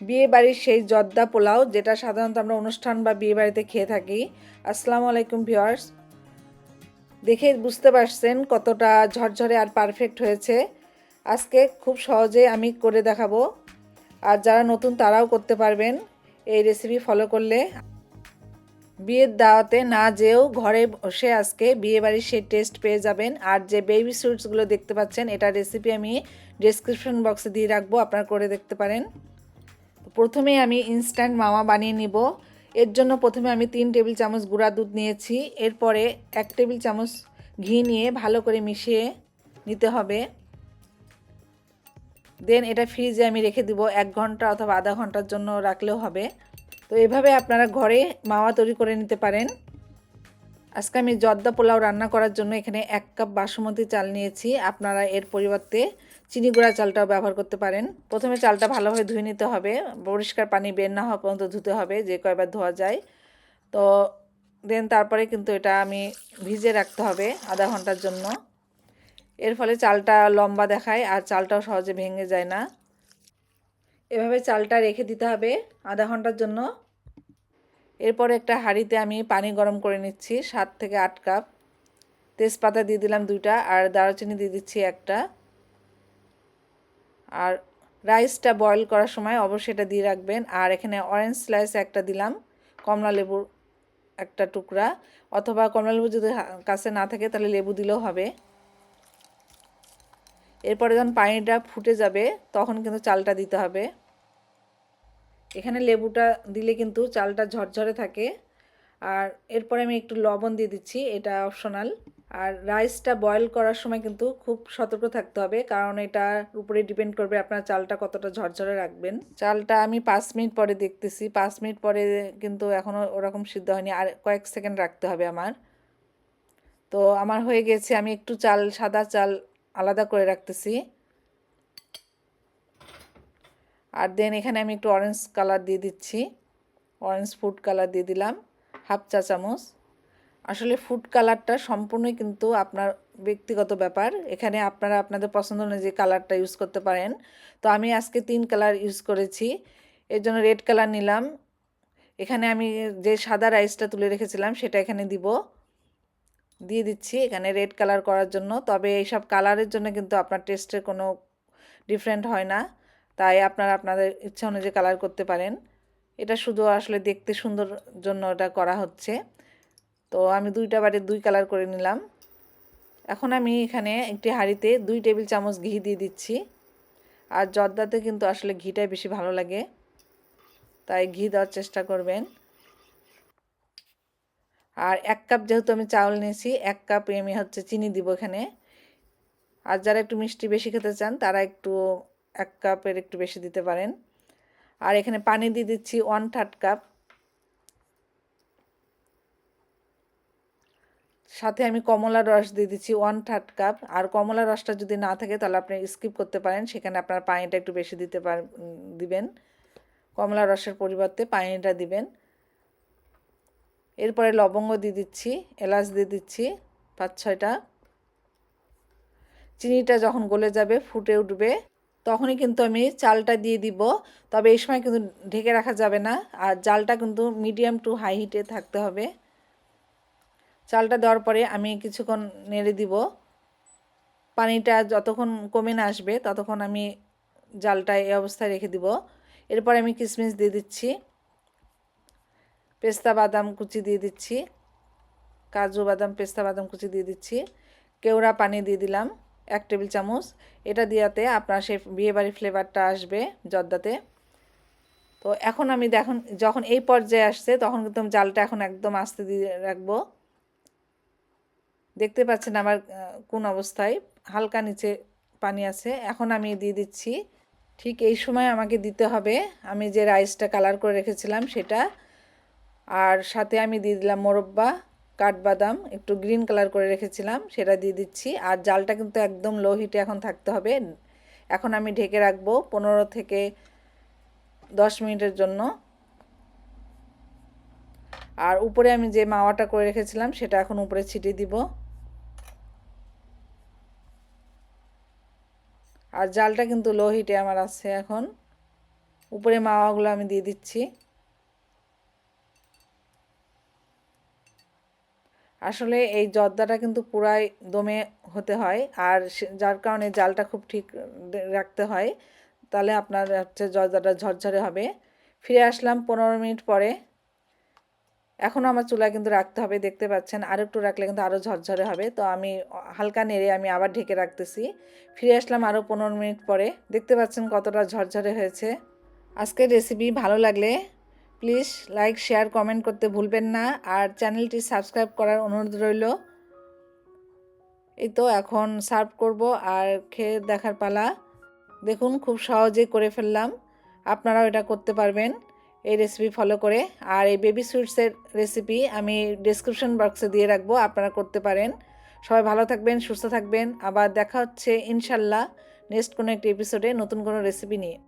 বিয়ে বাড়ির সেই জর্দা পোলাও, যেটা সাধারণত আমরা অনুষ্ঠান বা বিয়ে বাড়িতে খেয়ে থাকি। আসসালামু আলাইকুম ভিওয়ার্স দেখে বুঝতে পারছেন কতটা ঝরঝরে আর পারফেক্ট হয়েছে। আজকে খুব সহজে আমি করে দেখাবো। আর যারা নতুন, তারাও করতে পারবেন এই রেসিপি ফলো করলে। বিয়ের দাওয়াতে না যেও ঘরে বসে আজকে বিয়ে বাড়ির সেই টেস্ট পেয়ে যাবেন। আর যে বেবি সুইটসগুলো দেখতে পাচ্ছেন, এটা রেসিপি আমি ডিসক্রিপশন বক্সে দিয়ে রাখব, আপনারা করে দেখতে পারেন। প্রথমে আমি ইনস্ট্যান্ট মামা বানিয়ে নিব। এর জন্য প্রথমে আমি তিন টেবিল চামচ গুঁড়া দুধ নিয়েছি। এরপরে এক টেবিল চামচ ঘি নিয়ে ভালো করে মিশিয়ে নিতে হবে। দেন এটা ফ্রিজে আমি রেখে দিব। এক ঘণ্টা অথবা আধা ঘণ্টার জন্য রাখলেও হবে। তো এভাবে আপনারা ঘরে মাওয়া তৈরি করে নিতে পারেন। আজকে আমি জর্দা পোলাও রান্না করার জন্য এখানে এক কাপ বাসমতি চাল নিয়েছি। আপনারা এর পরিবর্তে চিনি গুঁড়া চালটাও ব্যবহার করতে পারেন। প্রথমে চালটা ভালোভাবে ধুয়ে নিতে হবে। পরিষ্কার পানি বের না হওয়া পর্যন্ত ধুতে হবে, যে কয়বার ধোয়া যায়। তো দেন তারপরে কিন্তু এটা আমি ভিজে রাখতে হবে আধা ঘণ্টার জন্য। এর ফলে চালটা লম্বা দেখায় আর চালটাও সহজে ভেঙে যায় না। এভাবে চালটা রেখে দিতে হবে আধা ঘণ্টার জন্য। এরপরে একটা হাঁড়িতে আমি পানি গরম করে নিচ্ছি, সাত থেকে আট কাপ। তেজপাতা দিয়ে দিলাম দুইটা, আর দারুচিনি দিয়ে দিচ্ছি একটা। আর রাইসটা বয়েল করার সময় অবশ্যই এটা দিয়ে রাখবেন। আর এখানে অরেঞ্জ স্লাইস একটা দিলাম, কমলা লেবুর একটা টুকরা। অথবা কমলা লেবু যদি কাছে না থাকে তাহলে লেবু দিলেও হবে। এরপরে যখন পানিটা ফুটে যাবে, তখন কিন্তু চালটা দিতে হবে। এখানে লেবুটা দিলে কিন্তু চালটা ঝরঝরে থাকে। আর এরপরে আমি একটু লবণ দিয়ে দিচ্ছি, এটা অপশনাল। আর রাইসটা বয়েল করার সময় কিন্তু খুব সতর্ক থাকতে হবে, কারণ এটার উপরে ডিপেন্ড করবে আপনার চালটা কতটা ঝরঝরে রাখবেন। চালটা আমি পাঁচ মিনিট পরে দেখতেছি, পাঁচ মিনিট পরে কিন্তু এখনও ওরকম সিদ্ধ হয়নি। আর কয়েক সেকেন্ড রাখতে হবে আমার। তো আমার হয়ে গেছে, আমি একটু চাল, সাদা চাল আলাদা করে রাখতেছি। আর দেন এখানে আমি একটু অরেঞ্জ কালার দিয়ে দিচ্ছি। অরেঞ্জ ফুড কালার দিয়ে দিলাম হাফ চা চামচ। আসলে ফুড কালারটা সম্পূর্ণই কিন্তু আপনার ব্যক্তিগত ব্যাপার। এখানে আপনারা আপনাদের পছন্দ অনুযায়ী কালারটা ইউজ করতে পারেন। তো আমি আজকে তিন কালার ইউজ করেছি। এর জন্য রেড কালার নিলাম। এখানে আমি যে সাদা রাইসটা তুলে রেখেছিলাম, সেটা এখানে দিব। দিয়ে দিচ্ছি এখানে রেড কালার করার জন্য। তবে এইসব কালারের জন্য কিন্তু আপনার টেস্টের কোনো ডিফারেন্ট হয় না। তাই আপনারা আপনাদের ইচ্ছা অনুযায়ী কালার করতে পারেন। এটা শুধু আসলে দেখতে সুন্দর জন্য এটা করা হচ্ছে। তো আমি দুইটা বারে দুই কালার করে নিলাম। এখন আমি এখানে একটি হাঁড়িতে দুই টেবিল চামচ ঘি দিয়ে দিচ্ছি। আর জর্দাতে কিন্তু আসলে ঘিটাই বেশি ভালো লাগে। তাই ঘি দেওয়ার চেষ্টা করবেন। আর এক কাপ যেহেতু আমি চাউল নিয়েছি, এক কাপ আমি হচ্ছে চিনি দিব এখানে। আর যারা একটু মিষ্টি বেশি খেতে চান, তারা একটু এক কাপের একটু বেশি দিতে পারেন। আর এখানে পানি দিয়ে দিচ্ছি ওয়ান থার্ড কাপ সাথে আমি কমলা রস দিয়ে দিচ্ছি ওয়ান থার্ড কাপ আর কমলা রসটা যদি না থাকে তাহলে আপনি স্কিপ করতে পারেন। সেখানে আপনার পানিটা একটু বেশি দিতে পার দিবেন। কমলা রসের পরিবর্তে পানিটা দিবেন। এরপরে লবঙ্গ দিয়ে দিচ্ছি, এলাচ দিয়ে দিচ্ছি পাঁচ ছয়টা। চিনিটা যখন গলে যাবে, ফুটে উঠবে। তখনই কিন্তু আমি চালটা দিয়ে দিব। তবে এই সময় কিন্তু ঢেকে রাখা যাবে না। আর জালটা কিন্তু মিডিয়াম টু হাই হিটে থাকতে হবে। চালটা দেওয়ার পরে আমি কিছুক্ষণ নেড়ে দিব। পানিটা যতক্ষণ কমে না আসবে, ততক্ষণ আমি জালটা এই অবস্থায় রেখে দিব। এরপরে আমি কিশমিশ দিয়ে দিচ্ছি। পেস্তা, বাদাম কুচি দিয়ে দিচ্ছি। কাজু, বাদাম, পেস্তা, বাদাম কুচি দিয়ে দিচ্ছি। কেওড়া, পানি দিয়ে দিলাম। এক টেবিল চামচ। এটা দিয়াতে আপনার সেই বিয়েবাড়ির ফ্লেভারটা আসবে জর্দাতে। তো এখন আমি দেখুন, যখন এই পর্যায়ে আসছে, তখন কিন্তু জালটা এখন একদম আস্তে দিয়ে রাখব। দেখতে পাচ্ছেন আমার কোন অবস্থায়। হালকা নিচে পানি আছে। এখন আমি দিয়ে দিচ্ছি। ঠিক এই সময় আমাকে দিতে হবে। আমি যে রাইসটা কালার করে রেখেছিলাম সেটা। আর সাথে আমি দিয়ে দিলাম মোরব্বা। কাঠবাদাম একটু গ্রিন কালার করে রেখেছিলাম, সেটা দিয়ে দিচ্ছি। আর জালটা কিন্তু একদম লো হিটে এখন থাকতে হবে। এখন আমি ঢেকে রাখব পনেরো থেকে দশ মিনিটের জন্য। আর উপরে আমি যে মাওয়াটা করে রেখেছিলাম, সেটা এখন উপরে ছিটিয়ে দিব। আর জালটা কিন্তু লো হিটে আমার আছে এখন। উপরে মাওয়াগুলো আমি দিয়ে দিচ্ছি। আসলে এই জর্দাটা কিন্তু পুরাই দমে হতে হয় আর যার কারণে জালটা খুব ঠিক রাখতে হয়। তাহলে আপনার হচ্ছে জর্দাটা ঝরঝরে হবে। ফিরে আসলাম পনেরো মিনিট পরে। এখনও আমার চুলা কিন্তু রাখতে হবে, দেখতে পাচ্ছেন। আর একটু রাখলে কিন্তু আরও ঝরঝরে হবে। তো আমি হালকা নেড়ে আমি আবার ঢেকে রাখতেছি। ফিরে আসলাম আরও পনেরো মিনিট পরে। দেখতে পাচ্ছেন কতটা ঝরঝরে হয়েছে। আজকের রেসিপি ভালো লাগলে প্লিজ লাইক, শেয়ার, কমেন্ট করতে ভুলবেন না। আর চ্যানেলটি সাবস্ক্রাইব করার অনুরোধ রইল। এই তো এখন সার্ভ করব আর খেয়ে দেখার পালা। দেখুন, খুব সহজে করে ফেললাম। আপনারাও এটা করতে পারবেন এই রেসিপি ফলো করে। আর এই বেবি সুইটসের রেসিপি আমি ডিসক্রিপশন বক্সে দিয়ে রাখব, আপনারা করতে পারেন। সবাই ভালো থাকবেন, সুস্থ থাকবেন। আবার দেখা হচ্ছে, ইনশাল্লাহ নেক্সট কোনো একটি এপিসোডে নতুন কোনো রেসিপি নিয়ে।